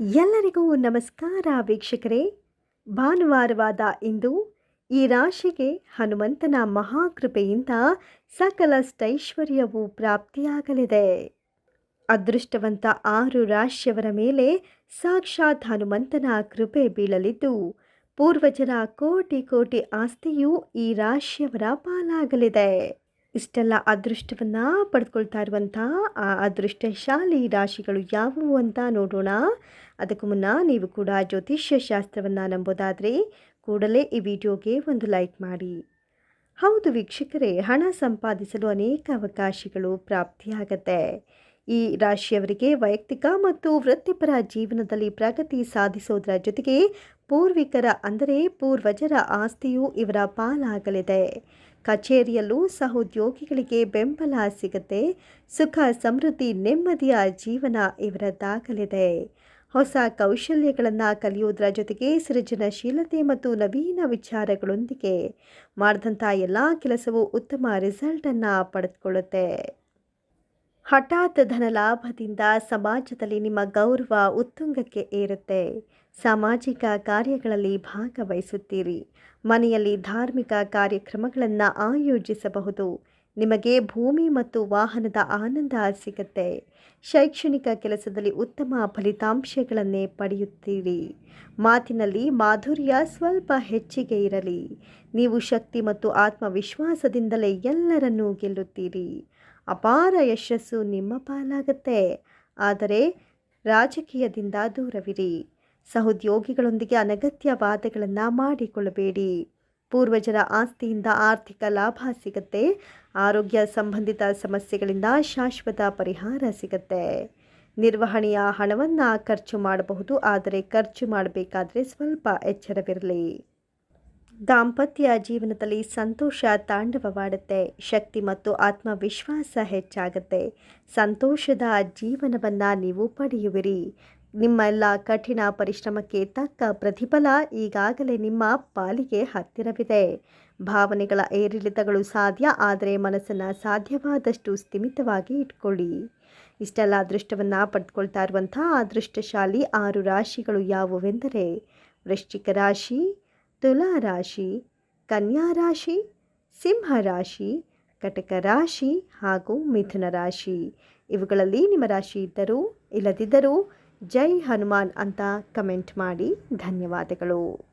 ಎಲ್ಲರಿಗೂ ನಮಸ್ಕಾರ ವೀಕ್ಷಕರೇ. ಭಾನುವಾರವಾದ ಇಂದು ಈ ರಾಶಿಗೆ ಹನುಮಂತನ ಮಹಾಕೃಪೆಯಿಂದ ಸಕಲಷ್ಟೈಶ್ವರ್ಯವು ಪ್ರಾಪ್ತಿಯಾಗಲಿದೆ. ಅದೃಷ್ಟವಂತ ಆರು ರಾಶಿಯವರ ಮೇಲೆ ಸಾಕ್ಷಾತ್ ಹನುಮಂತನ ಕೃಪೆ ಬೀಳಲಿದ್ದು, ಪೂರ್ವಜರ ಕೋಟಿ ಕೋಟಿ ಆಸ್ತಿಯು ಈ ರಾಶಿಯವರ ಪಾಲಾಗಲಿದೆ. ಇಷ್ಟೆಲ್ಲ ಅದೃಷ್ಟವನ್ನು ಪಡೆದುಕೊಳ್ತಾ ಇರುವಂಥ ಆ ಅದೃಷ್ಟಶಾಲಿ ರಾಶಿಗಳು ಯಾವುವು ಅಂತ ನೋಡೋಣ. ಅದಕ್ಕೂ ಮುನ್ನ ನೀವು ಕೂಡ ಜ್ಯೋತಿಷ್ಯ ಶಾಸ್ತ್ರವನ್ನು ನಂಬೋದಾದರೆ ಕೂಡಲೇ ಈ ವಿಡಿಯೋಗೆ ಒಂದು ಲೈಕ್ ಮಾಡಿ. ಹೌದು ವೀಕ್ಷಕರೇ, ಹಣ ಸಂಪಾದಿಸಲು ಅನೇಕ ಅವಕಾಶಗಳು ಪ್ರಾಪ್ತಿಯಾಗತ್ತೆ. ಈ ರಾಶಿಯವರಿಗೆ ವೈಯಕ್ತಿಕ ಮತ್ತು ವೃತ್ತಿಪರ ಜೀವನದಲ್ಲಿ ಪ್ರಗತಿ ಸಾಧಿಸೋದರ ಜೊತೆಗೆ ಪೂರ್ವಿಕರ ಅಂದರೆ ಪೂರ್ವಜರ ಆಸ್ತಿಯು ಇವರ ಪಾಲಾಗಲಿದೆ. ಕಚೇರಿಯಲ್ಲೂ ಸಹೋದ್ಯೋಗಿಗಳಿಗೆ ಬೆಂಬಲ ಸಿಗುತ್ತೆ. ಸುಖ, ಸಮೃದ್ಧಿ, ನೆಮ್ಮದಿಯ ಜೀವನ ಇವರದ್ದಾಗಲಿದೆ ಹೊಸ ಕೌಶಲ್ಯಗಳನ್ನು ಕಲಿಯುವುದರ ಜೊತೆಗೆ ಸೃಜನಶೀಲತೆ ಮತ್ತು ನವೀನ ವಿಚಾರಗಳೊಂದಿಗೆ ಮಾಡಿದಂಥ ಎಲ್ಲ ಕೆಲಸವು ಉತ್ತಮ ರಿಸಲ್ಟನ್ನು ಪಡೆದುಕೊಳ್ಳುತ್ತೆ. ಹಠಾತ್ ಧನಲಾಭದಿಂದ ಸಮಾಜದಲ್ಲಿ ನಿಮ್ಮ ಗೌರವ ಉತ್ತುಂಗಕ್ಕೆ ಏರುತ್ತೆ. ಸಾಮಾಜಿಕ ಕಾರ್ಯಗಳಲ್ಲಿ ಭಾಗವಹಿಸುತ್ತೀರಿ. ಮನೆಯಲ್ಲಿ ಧಾರ್ಮಿಕ ಕಾರ್ಯಕ್ರಮಗಳನ್ನು ಆಯೋಜಿಸಬಹುದು. ನಿಮಗೆ ಭೂಮಿ ಮತ್ತು ವಾಹನದ ಆನಂದ ಸಿಗುತ್ತೆ. ಶೈಕ್ಷಣಿಕ ಕೆಲಸದಲ್ಲಿ ಉತ್ತಮ ಫಲಿತಾಂಶಗಳನ್ನೇ ಪಡೆಯುತ್ತೀರಿ. ಮಾತಿನಲ್ಲಿ ಮಾಧುರ್ಯ ಸ್ವಲ್ಪ ಹೆಚ್ಚಿಗೆ ಇರಲಿ. ನೀವು ಶಕ್ತಿ ಮತ್ತು ಆತ್ಮವಿಶ್ವಾಸದಿಂದಲೇ ಎಲ್ಲರನ್ನೂ ಗೆಲ್ಲುತ್ತೀರಿ. ಅಪಾರ ಯಶಸ್ಸು ನಿಮ್ಮ ಪಾಲಾಗುತ್ತೆ. ಆದರೆ ರಾಜಕೀಯದಿಂದ ದೂರವಿರಿ. ಸಹೋದ್ಯೋಗಿಗಳೊಂದಿಗೆ ಅನಗತ್ಯ ವಾದಗಳನ್ನು ಮಾಡಿಕೊಳ್ಳಬೇಡಿ. ಪೂರ್ವಜರ ಆಸ್ತಿಯಿಂದ ಆರ್ಥಿಕ ಲಾಭ ಸಿಗುತ್ತೆ. ಆರೋಗ್ಯ ಸಂಬಂಧಿತ ಸಮಸ್ಯೆಗಳಿಂದ ಶಾಶ್ವತ ಪರಿಹಾರ ಸಿಗುತ್ತೆ. ನಿರ್ವಹಣೆಯ ಹಣವನ್ನು ಖರ್ಚು ಮಾಡಬಹುದು. ಆದರೆ ಖರ್ಚು ಮಾಡಬೇಕಾದ್ರೆ ಸ್ವಲ್ಪ ಎಚ್ಚರವಿರಲಿ. ದಾಂಪತ್ಯ ಜೀವನದಲ್ಲಿ ಸಂತೋಷ ತಾಂಡವವಾಡುತ್ತೆ. ಶಕ್ತಿ ಮತ್ತು ಆತ್ಮವಿಶ್ವಾಸ ಹೆಚ್ಚಾಗುತ್ತೆ. ಸಂತೋಷದ ಜೀವನವನ್ನು ನೀವು ಪಡೆಯುವಿರಿ. ನಿಮ್ಮೆಲ್ಲ ಕಠಿಣ ಪರಿಶ್ರಮಕ್ಕೆ ತಕ್ಕ ಪ್ರತಿಫಲ ಈಗಾಗಲೇ ನಿಮ್ಮ ಪಾಲಿಗೆ ಹತ್ತಿರವಿದೆ. ಭಾವನೆಗಳ ಏರಿಳಿತಗಳು ಸಾಧ್ಯ, ಆದರೆ ಮನಸ್ಸನ್ನು ಸಾಧ್ಯವಾದಷ್ಟು ಸ್ಥಿಮಿತವಾಗಿ ಇಟ್ಕೊಳ್ಳಿ. ಇಷ್ಟೆಲ್ಲ ಅದೃಷ್ಟವನ್ನು ಪಡೆದುಕೊಳ್ತಾ ಇರುವಂಥ ಅದೃಷ್ಟಶಾಲಿ ಆರು ರಾಶಿಗಳು ಯಾವುವೆಂದರೆ ವೃಶ್ಚಿಕ ರಾಶಿ ತುಲಾ ರಾಶಿ ಸಿಂಹರಾಶಿ ರಾಶಿ ಸಿಂಹ ರಾಶಿ ಕಟಕ ರಾಶಿ ಹಾಗೂ ಮಿಥುನ ರಾಶಿ ಇವುಗಳಲ್ಲಿ ನಿಮ್ಮ ರಾಶಿ ಇದ್ದರೂ ಇಲ್ಲದಿದ್ದರೂ ಜೈ ಹನುಮಾನ್ ಅಂತ ಕಮೆಂಟ್ ಮಾಡಿ ಧನ್ಯವಾದಗಳು.